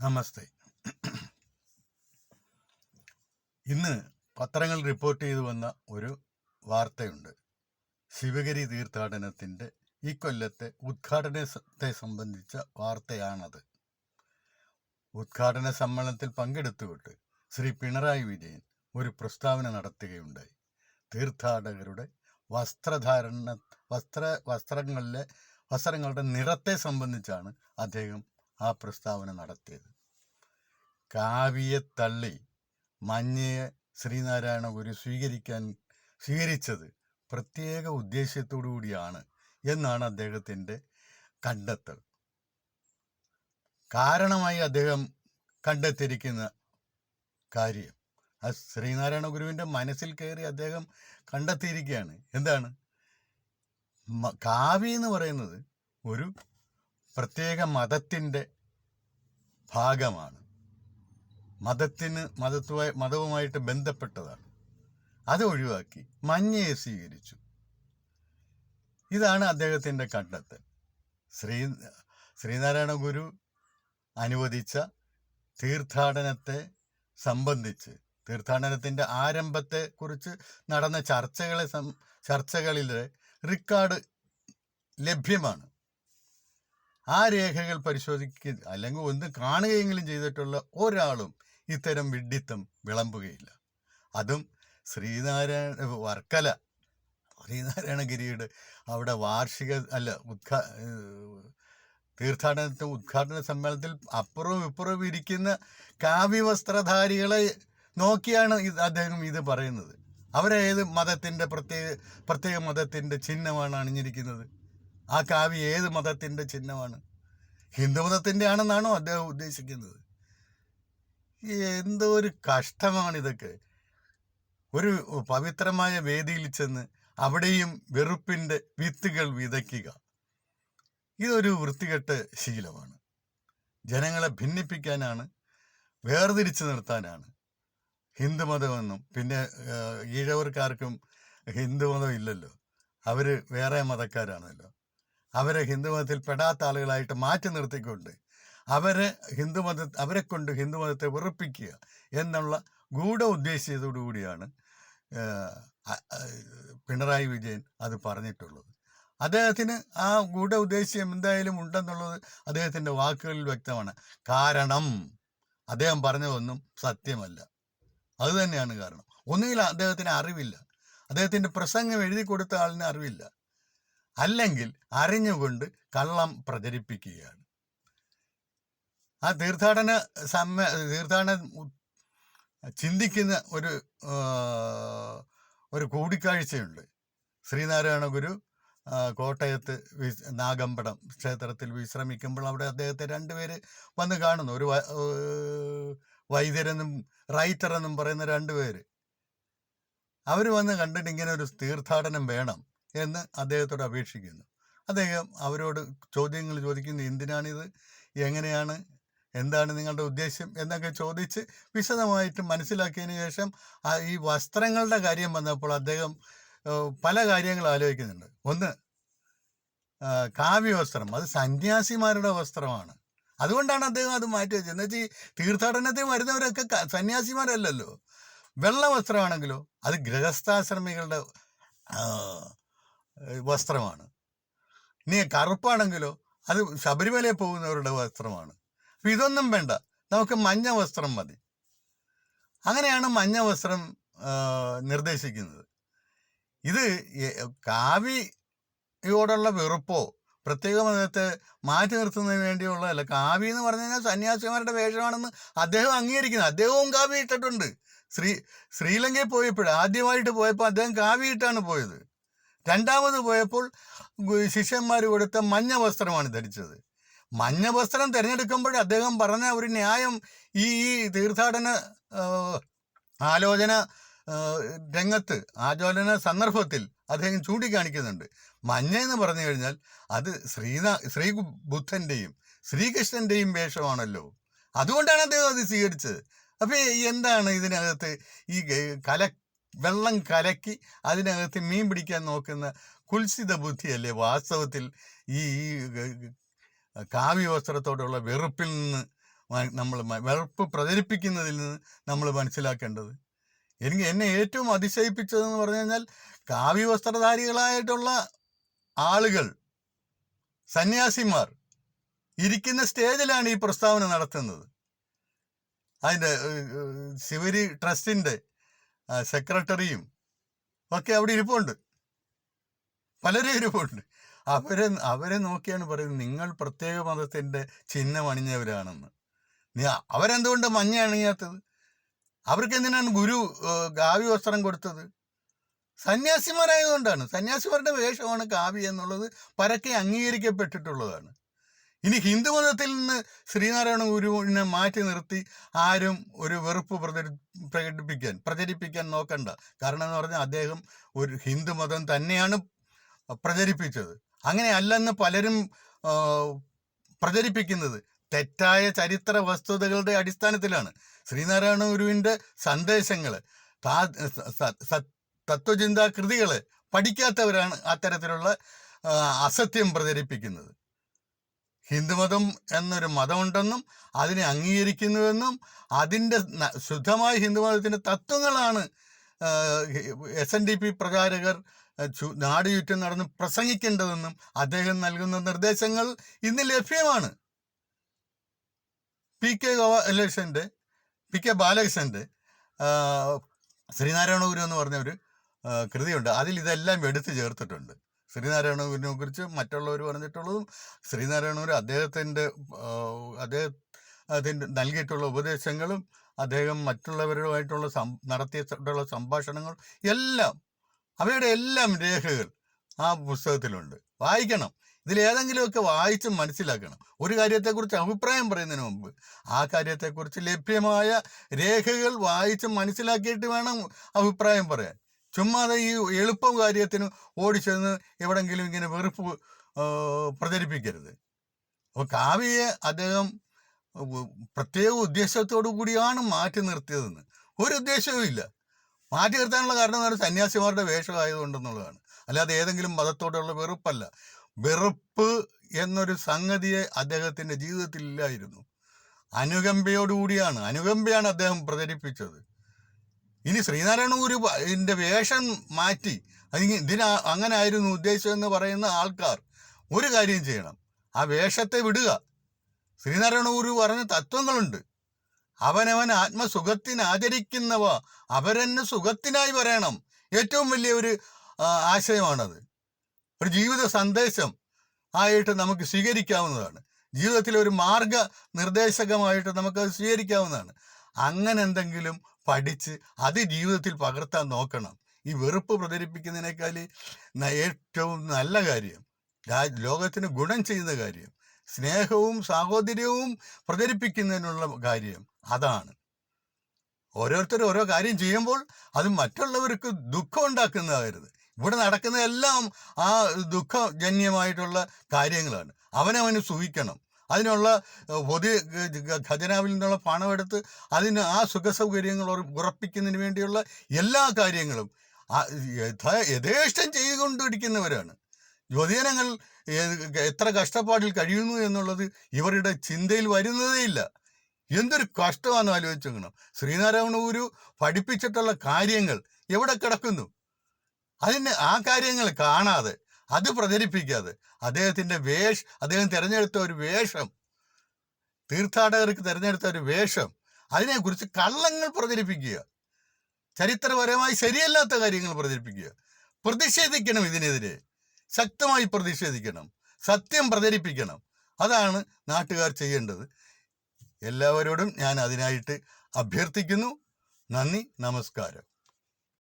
നമസ്തേ. ഇന്ന് പത്രങ്ങൾ റിപ്പോർട്ട് ചെയ്തു വന്ന ഒരു വാർത്തയുണ്ട്. ശിവഗിരി തീർത്ഥാടനത്തിന്റെ ഈ കൊല്ലത്തെ ഉദ്ഘാടനത്തെ സംബന്ധിച്ച വാർത്തയാണത്. ഉദ്ഘാടന സമ്മേളനത്തിൽ പങ്കെടുത്തുകൊണ്ട് ശ്രീ പിണറായി വിജയൻ ഒരു പ്രസ്താവന നടത്തുകയുണ്ടായി. തീർത്ഥാടകരുടെ വസ്ത്രധാരണ വസ്ത്ര വസ്ത്രങ്ങളിലെ വസ്ത്രങ്ങളുടെ നിറത്തെ സംബന്ധിച്ചാണ് അദ്ദേഹം ആ പ്രസ്താവന നടത്തിയത്. കാവ്യെ തള്ളി മഞ്ഞയെ ശ്രീനാരായണ ഗുരു സ്വീകരിക്കാൻ സ്വീകരിച്ചത് പ്രത്യേക ഉദ്ദേശ്യത്തോടു കൂടിയാണ് എന്നാണ് അദ്ദേഹത്തിന്റെ കണ്ടെത്തൽ. കാരണമായി അദ്ദേഹം കണ്ടെത്തിയിരിക്കുന്ന കാര്യം ആ ശ്രീനാരായണ ഗുരുവിന്റെ മനസ്സിൽ കയറി അദ്ദേഹം കണ്ടെത്തിയിരിക്കുകയാണ്. എന്താണ്? കാവ്യ എന്ന് പറയുന്നത് ഒരു പ്രത്യേക മതത്തിന്റെ ഭാഗമാണ്. മതത്തിന് മതത്തുമായി മതവുമായിട്ട് ബന്ധപ്പെട്ടതാണ്. അത് ഒഴിവാക്കി മഞ്ഞയെ സ്വീകരിച്ചു. ഇതാണ് അദ്ദേഹത്തിന്റെ കണ്ടെത്തൽ. ശ്രീ ശ്രീനാരായണ ഗുരു അനുവദിച്ച തീർത്ഥാടനത്തെ സംബന്ധിച്ച് തീർത്ഥാടനത്തിന്റെ ആരംഭത്തെ കുറിച്ച് നടന്ന ചർച്ചകളെ ചർച്ചകളിലെ റെക്കോർഡ് ലഭ്യമാണ്. ആ രേഖകൾ പരിശോധിക്കുക അല്ലെങ്കിൽ ഒന്ന് കാണുകയെങ്കിലും ചെയ്തിട്ടുള്ള ഒരാളും ഇത്തരം വിഡ്ഢിത്തം വിളമ്പുകയില്ല. അതും ശ്രീനാരായണ വർക്കല ശ്രീനാരായണഗിരിയുടെ അവിടെ വാർഷിക അല്ല ഉദ്ഘാ ഏഹ് തീർത്ഥാടനത്തെ ഉദ്ഘാടന സമ്മേളനത്തിൽ അപ്പുറവും ഇപ്പുറവും ഇരിക്കുന്ന കാവ്യ വസ്ത്രധാരികളെ നോക്കിയാണ് ഇത് അദ്ദേഹം ഇത് പറയുന്നത്. അവരേത് മതത്തിന്റെ പ്രത്യേക പ്രത്യേക മതത്തിന്റെ ചിഹ്നമാണ് അണിഞ്ഞിരിക്കുന്നത്? ആ കാവ്യ ഏത് മതത്തിന്റെ ചിഹ്നമാണ്? ഹിന്ദു മതത്തിന്റെ ആണെന്നാണോ അദ്ദേഹം ഉദ്ദേശിക്കുന്നത്? എന്തോ ഒരു കഷ്ടമാണിതൊക്കെ. ഒരു പവിത്രമായ വേദിയിൽ ചെന്ന് അവിടെയും വെറുപ്പിന്റെ വിത്തുകൾ വിതയ്ക്കുക. ഇതൊരു വൃത്തികെട്ട ശീലമാണ്. ജനങ്ങളെ ഭിന്നിപ്പിക്കാനാണ് വേർതിരിച്ചു നിർത്താനാണ്. ഹിന്ദുമതമെന്നും പിന്നെ ഈഴവർക്കാർക്കും ഹിന്ദുമതം ഇല്ലല്ലോ. അവർ വേറെ മതക്കാരാണല്ലോ. അവരെ ഹിന്ദുമതത്തിൽ പെടാത്ത ആളുകളായിട്ട് മാറ്റി നിർത്തിക്കൊണ്ട് അവരെ ഹിന്ദുമത അവരെ കൊണ്ട് ഹിന്ദുമതത്തെ വെറുപ്പിക്കുക എന്നുള്ള ഗൂഢ ഉദ്ദേശ്യത്തോടു കൂടിയാണ് ഏഹ്, അ- അ- പിണറായി വിജയൻ അത് പറഞ്ഞിട്ടുള്ളത്. അദ്ദേഹത്തിന് ആ ഗൂഢ ഉദ്ദേശ്യം എന്തായാലും ഉണ്ടെന്നുള്ളത് അദ്ദേഹത്തിന്റെ വാക്കുകളിൽ വ്യക്തമാണ്. കാരണം അദ്ദേഹം പറഞ്ഞതൊന്നും സത്യമല്ല. അത് തന്നെയാണ് കാരണം. ഒന്നുകിൽ അദ്ദേഹത്തിന് അറിവില്ല. അദ്ദേഹത്തിന്റെ പ്രസംഗം എഴുതി കൊടുത്ത ആളിന് അറിവില്ല. അല്ലെങ്കിൽ അറിഞ്ഞുകൊണ്ട് കള്ളം പ്രചരിപ്പിക്കുകയാണ്. ആ തീർത്ഥാടന സമ്മ തീർത്ഥാടന ചിന്തിക്കുന്ന ഒരു ഒരു കൂടിക്കാഴ്ചയുണ്ട്. ശ്രീനാരായണ ഗുരു കോട്ടയത്ത് നാഗമ്പടം ക്ഷേത്രത്തിൽ വിശ്രമിക്കുമ്പോൾ അവിടെ അദ്ദേഹത്തെ രണ്ടുപേര് വന്ന് കാണുന്നു. ഒരു വൈദ്യരെന്നും റൈറ്റർ എന്നും പറയുന്ന രണ്ടുപേര് അവർ വന്ന് കണ്ടിട്ട് ഇങ്ങനെ ഒരു തീർത്ഥാടനം വേണം. എന്ന് അദ്ദേഹത്തോട് അപേക്ഷിക്കുന്നു. അദ്ദേഹം അവരോട് ചോദ്യങ്ങൾ ചോദിക്കുന്നു എന്തിനാണിത്? എങ്ങനെയാണ്? എന്താണ് നിങ്ങളുടെ ഉദ്ദേശ്യം? എന്നൊക്കെ ചോദിച്ച് വിശദമായിട്ട് മനസ്സിലാക്കിയതിന് ശേഷം ഈ വസ്ത്രങ്ങളുടെ കാര്യം വന്നപ്പോൾ അദ്ദേഹം പല കാര്യങ്ങൾ ആലോചിക്കുന്നുണ്ട്. ഒന്ന് കാവ്യ വസ്ത്രം. അത് സന്യാസിമാരുടെ വസ്ത്രമാണ്. അതുകൊണ്ടാണ് അദ്ദേഹം അത് മാറ്റി വെച്ചത്. എന്ന് വെച്ചാൽ തീർത്ഥാടനത്തിൽ വരുന്നവരൊക്കെ സന്യാസിമാരല്ലല്ലോ. വെള്ള വസ്ത്രമാണെങ്കിലോ അത് ഗൃഹസ്ഥാശ്രമികളുടെ വസ്ത്രമാണ്. ഇനി കറുപ്പാണെങ്കിലോ അത് ശബരിമലയിൽ പോകുന്നവരുടെ വസ്ത്രമാണ്. അപ്പം ഇതൊന്നും വേണ്ട. നമുക്ക് മഞ്ഞ വസ്ത്രം മതി. അങ്ങനെയാണ് മഞ്ഞ വസ്ത്രം നിർദ്ദേശിക്കുന്നത്. ഇത് കാവിയോടുള്ള വെറുപ്പോ പ്രത്യേക മതത്തെ മാറ്റി നിർത്തുന്നതിന് വേണ്ടിയുള്ളതല്ല. കാവി എന്ന് പറഞ്ഞു കഴിഞ്ഞാൽ സന്യാസിമാരുടെ വേഷമാണെന്ന് അദ്ദേഹം അംഗീകരിക്കുന്നത് അദ്ദേഹവും കാവി ഇട്ടിട്ടുണ്ട്. ശ്രീ ശ്രീലങ്കയിൽ പോയപ്പോൾ ആദ്യമായിട്ട് പോയപ്പോൾ അദ്ദേഹം കാവി ഇട്ടാണ് പോയത്. രണ്ടാമത് പോയപ്പോൾ ശിഷ്യന്മാർ കൊടുത്ത മഞ്ഞ വസ്ത്രമാണ് ധരിച്ചത്. മഞ്ഞ വസ്ത്രം തിരഞ്ഞെടുക്കുമ്പോൾ അദ്ദേഹം പറഞ്ഞ ഒരു ന്യായം ഈ ഈ തീർത്ഥാടന ആലോചന രംഗത്ത് ആലോചന സന്ദർഭത്തിൽ അദ്ദേഹം ചൂണ്ടിക്കാണിക്കുന്നുണ്ട്. മഞ്ഞ എന്ന് പറഞ്ഞു കഴിഞ്ഞാൽ അത് ശ്രീനാ ശ്രീ ബുദ്ധന്റെയും ശ്രീകൃഷ്ണന്റെയും വേഷമാണല്ലോ. അതുകൊണ്ടാണ് അദ്ദേഹം അത് സ്വീകരിച്ചത്. അപ്പോൾ എന്താണ് ഇതിനകത്ത് ഈ കല വെള്ളം കലക്കി അതിനകത്ത് മീൻ പിടിക്കാൻ നോക്കുന്ന കുൽസിത ബുദ്ധിയല്ലേ വാസ്തവത്തിൽ ഈ കാവ്യ ഗ- വെറുപ്പിൽ നിന്ന് നമ്മൾ വെറുപ്പ് പ്രചരിപ്പിക്കുന്നതിൽ നിന്ന് നമ്മൾ മനസ്സിലാക്കേണ്ടത്. എനിക്ക് എന്നെ ഏറ്റവും അതിശയിപ്പിച്ചതെന്ന് പറഞ്ഞു കഴിഞ്ഞാൽ കാവ്യ വസ്ത്രധാരികളായിട്ടുള്ള ആളുകൾ സന്യാസിമാർ ഇരിക്കുന്ന സ്റ്റേജിലാണ് ഈ പ്രസ്താവന നടത്തുന്നത്. അതിന്റെ ശിവരി ട്രസ്റ്റിന്റെ സെക്രട്ടറിയും ഒക്കെ അവിടെ ഇരിപ്പുണ്ട്. പലരും ഇരിപ്പുണ്ട്. അവരെ അവരെ നോക്കിയാണ് പറയുന്നത് നിങ്ങൾ പ്രത്യേക മതത്തിന്റെ ചിഹ്നം അണിഞ്ഞവരാണെന്ന്. അവരെന്തുകൊണ്ട് മഞ്ഞ അണിയാത്തത്? അവർക്ക് എന്തിനാണ് ഗുരു കാവ്യ വസ്ത്രം കൊടുത്തത്? സന്യാസിമാരായതുകൊണ്ടാണ്. സന്യാസിമാരുടെ വേഷമാണ് കാവ്യ എന്നുള്ളത് പരക്കെ അംഗീകരിക്കപ്പെട്ടിട്ടുള്ളതാണ്. ഇനി ഹിന്ദു മതത്തിൽ നിന്ന് ശ്രീനാരായണ ഗുരുവിനെ മാറ്റി നിർത്തി ആരും ഒരു വെറുപ്പ് പ്രചരി പ്രകടിപ്പിക്കാൻ പ്രചരിപ്പിക്കാൻ നോക്കണ്ട. കാരണം എന്ന് പറഞ്ഞാൽ അദ്ദേഹം ഒരു ഹിന്ദു മതം തന്നെയാണ് പ്രചരിപ്പിച്ചത്. അങ്ങനെ അല്ലെന്ന് പലരും പ്രചരിപ്പിക്കുന്നത് തെറ്റായ ചരിത്ര വസ്തുതകളുടെ അടിസ്ഥാനത്തിലാണ്. ശ്രീനാരായണ ഗുരുവിന്റെ സന്ദേശങ്ങൾ തത്വചിന്താ കൃതികൾ പഠിക്കാത്തവരാണ് അത്തരത്തിലുള്ള അസത്യം പ്രചരിപ്പിക്കുന്നത്. ഹിന്ദുമതം എന്നൊരു മതമുണ്ടെന്നും അതിനെ അംഗീകരിക്കുന്നുവെന്നും അതിന്റെ ശുദ്ധമായ ഹിന്ദുമതത്തിന്റെ തത്വങ്ങളാണ് എസ് എൻ ഡി പി പ്രചാരകർ നാട് ചുറ്റും നടന്ന് പ്രസംഗിക്കേണ്ടതെന്നും അദ്ദേഹം നൽകുന്ന നിർദ്ദേശങ്ങൾ ഇന്ന് ലഭ്യമാണ്. പി കെ ഗോപാലകൃഷ്ണന്റെ പി കെ ബാലകൃഷ്ണന്റെ ശ്രീനാരായണ ഗുരു എന്ന് പറഞ്ഞ ഒരു കൃതിയുണ്ട്. അതിൽ ഇതെല്ലാം എടുത്തു ചേർത്തിട്ടുണ്ട്. ശ്രീനാരായണ ഗുരുവിനെ കുറിച്ച് മറ്റുള്ളവർ പറഞ്ഞിട്ടുള്ളതും ശ്രീനാരായണഗുരു അദ്ദേഹത്തിന്റെ ആ, അദ്ദേഹം അതിന്റെ നൽകിയിട്ടുള്ള ഉപദേശങ്ങളും അദ്ദേഹം മറ്റുള്ളവരുമായിട്ടുള്ള സം നടത്തിയിട്ടുള്ള സംഭാഷണങ്ങൾ എല്ലാം അവയുടെ എല്ലാം രേഖകൾ ആ പുസ്തകത്തിലുണ്ട്. വായിക്കണം. ഇതിലേതെങ്കിലുമൊക്കെ വായിച്ച് മനസ്സിലാക്കണം. ഒരു കാര്യത്തെക്കുറിച്ച് അഭിപ്രായം പറയുന്നതിന് മുമ്പ് ആ കാര്യത്തെക്കുറിച്ച് ലഭ്യമായ രേഖകൾ വായിച്ച് മനസ്സിലാക്കിയിട്ട് വേണം അഭിപ്രായം പറയാൻ. ചുമ്മാതെ ഈ എളുപ്പം കാര്യത്തിന് ഓടിച്ചെന്ന് എവിടെങ്കിലും ഇങ്ങനെ വെറുപ്പ് പ്രചരിപ്പിക്കരുത്. അപ്പോൾ കാവ്യയെ അദ്ദേഹം പ്രത്യേക ഉദ്ദേശത്തോടു കൂടിയാണ് മാറ്റി നിർത്തിയതെന്ന്. ഒരു ഉദ്ദേശവും ഇല്ല. മാറ്റി നിർത്താനുള്ള കാരണം എന്ന് പറഞ്ഞാൽ സന്യാസിമാരുടെ വേഷമായതുകൊണ്ടെന്നുള്ളതാണ് അല്ലാതെ ഏതെങ്കിലും മതത്തോടുള്ള വെറുപ്പല്ല. വെറുപ്പ് എന്നൊരു സംഗതിയെ അദ്ദേഹത്തിന്റെ ജീവിതത്തിൽ ഇല്ലായിരുന്നു. അനുകമ്പയോടുകൂടിയാണ്. അനുകമ്പയാണ് അദ്ദേഹം പ്രചരിപ്പിച്ചത്. ഇനി ശ്രീനാരായണ ഗുരു ഇതിന്റെ വേഷം മാറ്റി അല്ലെങ്കിൽ ഇതിന് അങ്ങനെ ആയിരുന്നു ഉദ്ദേശം എന്ന് പറയുന്ന ആൾക്കാർ ഒരു കാര്യം ചെയ്യണം. ആ വേഷത്തെ വിടുക. ശ്രീനാരായണ ഗുരു പറഞ്ഞ തത്വങ്ങളുണ്ട്. അവനവൻ ആത്മസുഖത്തിന് ആചരിക്കുന്നവ അവരെന്നെ സുഖത്തിനായി പറയണം ഏറ്റവും വലിയ ഒരു ആശയമാണത്. ഒരു ജീവിത സന്ദേശം ആയിട്ട് നമുക്ക് സ്വീകരിക്കാവുന്നതാണ്. ജീവിതത്തിലെ ഒരു മാർഗ നിർദ്ദേശകമായിട്ട് നമുക്കത് സ്വീകരിക്കാവുന്നതാണ്. അങ്ങനെ എന്തെങ്കിലും പഠിച്ച് അത് ജീവിതത്തിൽ പകർത്താൻ നോക്കണം. ഈ വെറുപ്പ് പ്രചരിപ്പിക്കുന്നതിനേക്കാൾ ഏറ്റവും നല്ല കാര്യം ലോകത്തിന് ഗുണം ചെയ്യുന്ന കാര്യം സ്നേഹവും സാഹോദര്യവും പ്രചരിപ്പിക്കുന്നതിനുള്ള കാര്യം അതാണ്. ഓരോരുത്തർ ഓരോ കാര്യം ചെയ്യുമ്പോൾ അത് മറ്റുള്ളവർക്ക് ദുഃഖം ഉണ്ടാക്കുന്നതാകരുത് ഇവിടെ നടക്കുന്നതെല്ലാം ആ ദുഃഖജന്യമായിട്ടുള്ള കാര്യങ്ങളാണ്. അവനവന് സൂഹിക്കണം അതിനുള്ള പൊതു ഖജനാവിൽ നിന്നുള്ള പണമെടുത്ത് അതിന് ആ സുഖസൗകര്യങ്ങൾ സൗകര്യങ്ങൾ ഉറപ്പിക്കുന്നതിന് വേണ്ടിയുള്ള എല്ലാ കാര്യങ്ങളും യഥേഷ്ടം ചെയ്തുകൊണ്ടിരിക്കുന്നവരാണ്. ജ്യോതിജനങ്ങൾ എത്ര കഷ്ടപ്പാടിൽ കഴിയുന്നു എന്നുള്ളത് ഇവരുടെ ചിന്തയിൽ വരുന്നതേ ഇല്ല. എന്തൊരു കഷ്ടമാണെന്ന് ആലോചിച്ചു നോക്കണം. ശ്രീനാരായണ ഗുരു പഠിപ്പിച്ചിട്ടുള്ള കാര്യങ്ങൾ എവിടെ കിടക്കുന്നു? അതിന് ആ കാര്യങ്ങൾ കാണാതെ അത് പ്രചരിപ്പിക്കാതെ അദ്ദേഹത്തിന്റെ വേഷ അദ്ദേഹം തിരഞ്ഞെടുത്ത ഒരു വേഷം തീർത്ഥാടകർക്ക് തിരഞ്ഞെടുത്ത ഒരു വേഷം അതിനെക്കുറിച്ച് കള്ളങ്ങൾ പ്രചരിപ്പിക്കുക. ചരിത്രപരമായി ശരിയല്ലാത്ത കാര്യങ്ങൾ പ്രചരിപ്പിക്കുക. പ്രതിഷേധിക്കണം ഇതിനെതിരെ. ശക്തമായി പ്രതിഷേധിക്കണം. സത്യം പ്രചരിപ്പിക്കണം. അതാണ് നാട്ടുകാർ ചെയ്യേണ്ടത്. എല്ലാവരോടും ഞാൻ അതിനായിട്ട് അഭ്യർത്ഥിക്കുന്നു. നന്ദി നമസ്കാരം.